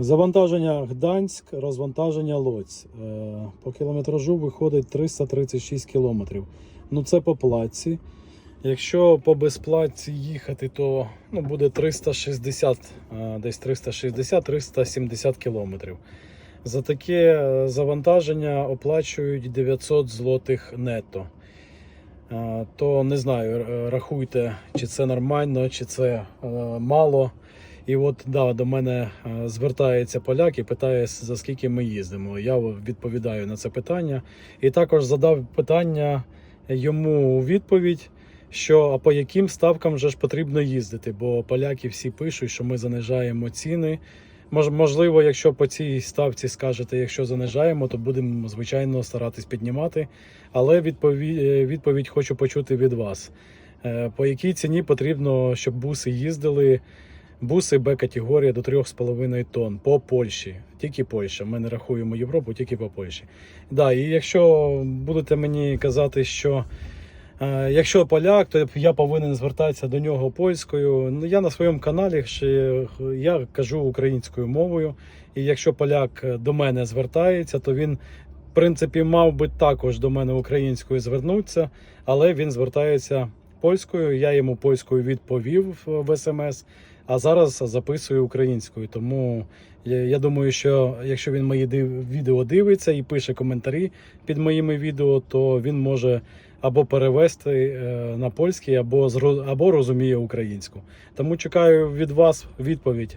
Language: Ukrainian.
Завантаження Гданськ, розвантаження Лоць. Е, По кілометражу виходить 336 кілометрів. Ну це по платці. Якщо по безплатці їхати, то ну, буде 360, е, десь 360-370 кілометрів. За таке е, завантаження оплачують 900 злотих нетто. Е, То не знаю, рахуйте, чи це нормально, чи це мало. І от да, до мене е, звертається поляк і питає, за скільки ми їздимо. Я відповідаю на це питання. І також задав питання йому у відповідь, що а по яким ставкам же ж потрібно їздити, бо поляки всі пишуть, що ми занижаємо ціни. Мож- Можливо, якщо по цій ставці скажете, якщо занижаємо, то будемо звичайно старатись піднімати. Але відповідь, відповідь хочу почути від вас. Е, По якій ціні потрібно, щоб буси їздили? Буси Б категорія до 3,5 тонн по Польщі. Тільки Польща. Ми не рахуємо Європу, тільки по Польщі. Да, і якщо будете мені казати, що е, якщо поляк, то я повинен звертатися до нього польською. Ну я на своєму каналі ще я кажу українською мовою. І якщо поляк до мене звертається, то він. В принципі, мав би також до мене українською звернутися, але він звертається польською. Я йому польською відповів в смс, а зараз записую українською. Тому я, думаю, що якщо він мої відео дивиться і пише коментарі під моїми відео, то він може або перевести е, на польський, або або розуміє українську. Тому чекаю від вас відповідь.